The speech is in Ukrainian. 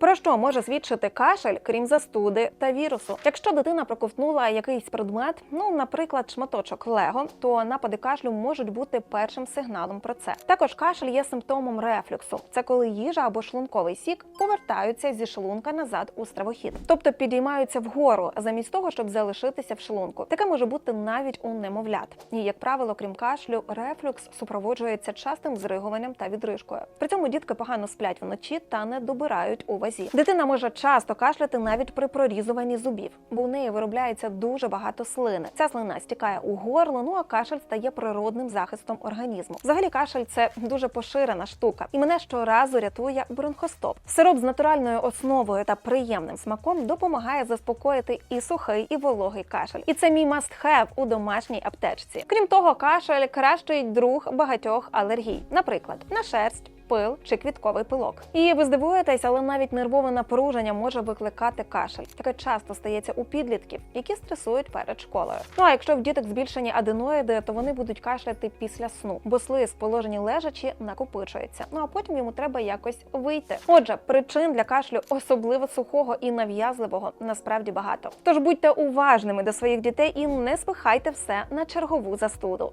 Про що може свідчити кашель, крім застуди та вірусу? Якщо дитина проковтнула якийсь предмет, ну наприклад, шматочок лего, то напади кашлю можуть бути першим сигналом про це. Також кашель є симптомом рефлюксу. Це коли їжа або шлунковий сік повертаються зі шлунка назад у стравохід, тобто підіймаються вгору, замість того, щоб залишитися в шлунку. Таке може бути навіть у немовлят. І як правило, крім кашлю, рефлюкс супроводжується частим зригуванням та відрижкою. При цьому дітки погано сплять вночі та не добирають у вазі. Дитина може часто кашляти навіть при прорізуванні зубів, бо у неї виробляється дуже багато слини. Ця слина стікає у горло, ну а кашель стає природним захистом організму. Взагалі, кашель це дуже поширена штука, і мене щоразу рятує бронхостоп. Сироп з натуральною основою та приємним смаком допомагає заспокоїти і сухий, і вологий кашель. І це мій must-have у домашній аптечці. Крім того, кашель кращий друг багатьох алергій, наприклад, на шерсть. Пил чи квітковий пилок. І ви здивуєтесь, але навіть нервове напруження може викликати кашель. Таке часто стається у підлітків, які стресують перед школою. Ну а якщо в діток збільшені аденоїди, то вони будуть кашляти після сну, бо слиз, положені лежачі, накопичується. Ну а потім йому треба якось вийти. Отже, причин для кашлю, особливо сухого і нав'язливого, насправді багато. Тож будьте уважними до своїх дітей і не спихайте все на чергову застуду.